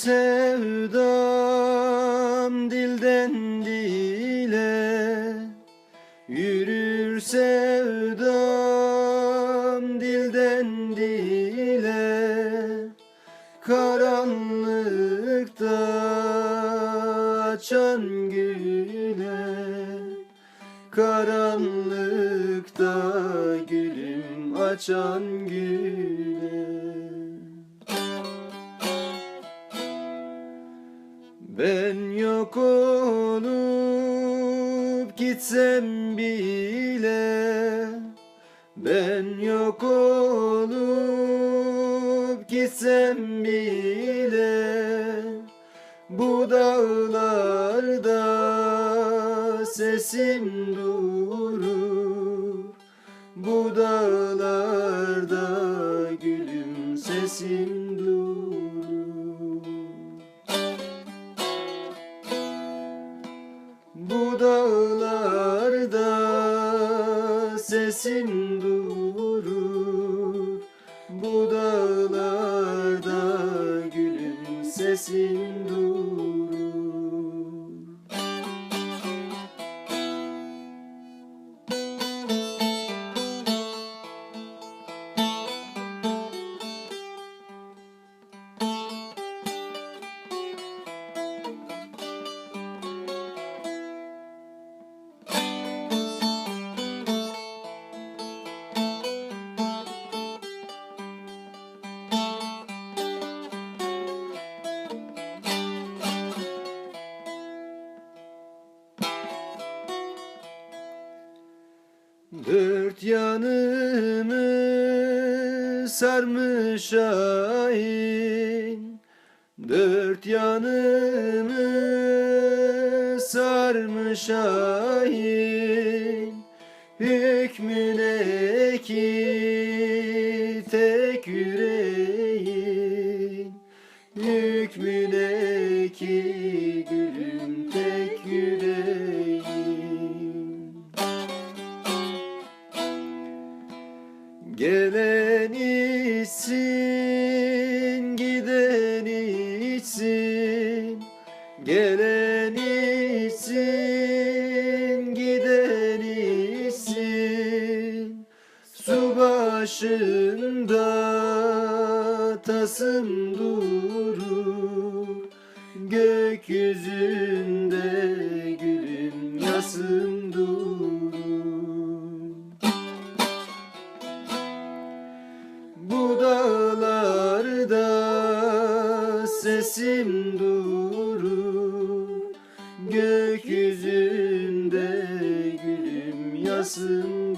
Sevdam dilden dile. Yürür sevdam dilden dile. Karanlıkta açan güle. Karanlıkta gülüm açan güle Ben yok olup gitsem bile Ben yok olup gitsem bile Bu dağlarda sesim durur Bu dağlarda Bu dağlarda sesim durur. Bu dağlarda gülüm sesim durur Dört yanımı sarmış ayin. Dört yanımı sarmış ayin. Hükmüne Gelen içsin, giden içsin. Gelen içsin, giden içsin. Su başında tasım durur. Gökyüzünde gülüm yasım dağlarda sesim durur. Gökyüzünde gülüm yasım